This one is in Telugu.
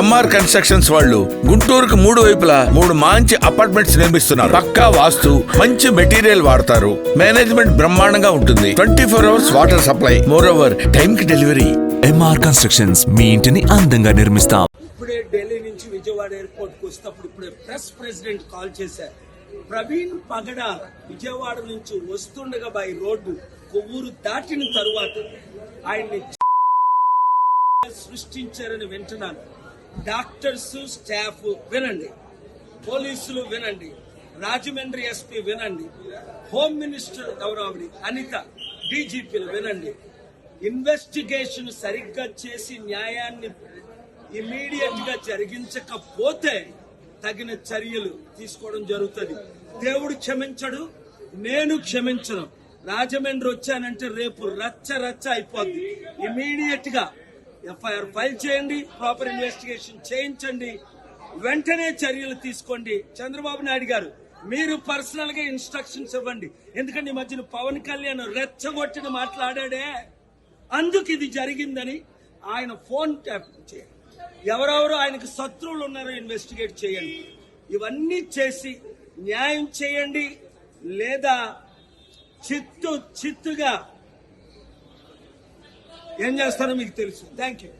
ఎంఆర్ కన్స్ట్రక్షన్స్ వాళ్ళు గుంటూరుకు మూడు వైపులా మూడు మంచి అపార్ట్మెంట్స్ నిర్మిస్తున్నారు. పక్కా వాస్తు మంచి మెటీరియల్ వాడతారు. మేనేజ్మెంట్ బ్రహ్మాండంగా ఉంటుంది. Twenty four hours water supply. Moreover time కి డెలివరీ ఎంఆర్ కన్స్ట్రక్షన్స్ మీ ఇంటిని అందంగా నిర్మిస్తాం. ఇప్పుడే ఢిల్లీ నుంచి విజయవాడ ఎయిర్పోర్ట్కు ఇప్పుడే ప్రెస్ ప్రెసిడెంట్ కాల్ చేశారు. ప్రవీణ్ పగడ విజయవాడ నుంచి వస్తుండగా బై రోడ్డు కొవ్వూరు దాటిన తరువాత ఆయన్ని సృష్టించారని వింటున్నాను. డాక్టర్స్ స్టాఫ్ వినండి. పోలీసులు వినండి. రాజమండ్రి ఎస్పీ వినండి. హోమ్ మినిస్టర్ గౌరవడి అనిత డీజీపీలు వినండి. ఇన్వెస్టిగేషన్ సరిగ్గా చేసి న్యాయాన్ని ఇమీడియట్గా జరిగించకపోతే తగిన చర్యలు తీసుకోవడం జరుగుతుంది. దేవుడు క్షమించడు నేను క్షమించను. రాజమండ్రి వచ్చానంటే రేపు రచ్చ రచ్చ అయిపోద్ది. ఇమీడియట్గా ఎఫ్ఐఆర్ ఫైల్ చేయండి ప్రాపర్ ఇన్వెస్టిగేషన్ చేయించండి వెంటనే చర్యలు తీసుకోండి. చంద్రబాబు నాయుడు గారు మీరు పర్సనల్గా ఇన్స్ట్రక్షన్స్ ఇవ్వండి. ఎందుకంటే ఈ మధ్యన పవన్ కళ్యాణ్ రెచ్చగొట్టిన మాట్లాడాడే. అందుకు ఇది జరిగిందని ఆయన ఫోన్ ట్యాప్ చేయండి. ఎవరెవరు ఆయనకు శత్రువులు ఉన్నారో ఇన్వెస్టిగేట్ చేయండి. ఇవన్నీ చేసి న్యాయం చేయండి. లేదా చిత్తు చిత్తుగా ఏం చేస్తారో మీకు తెలుసు. Thank you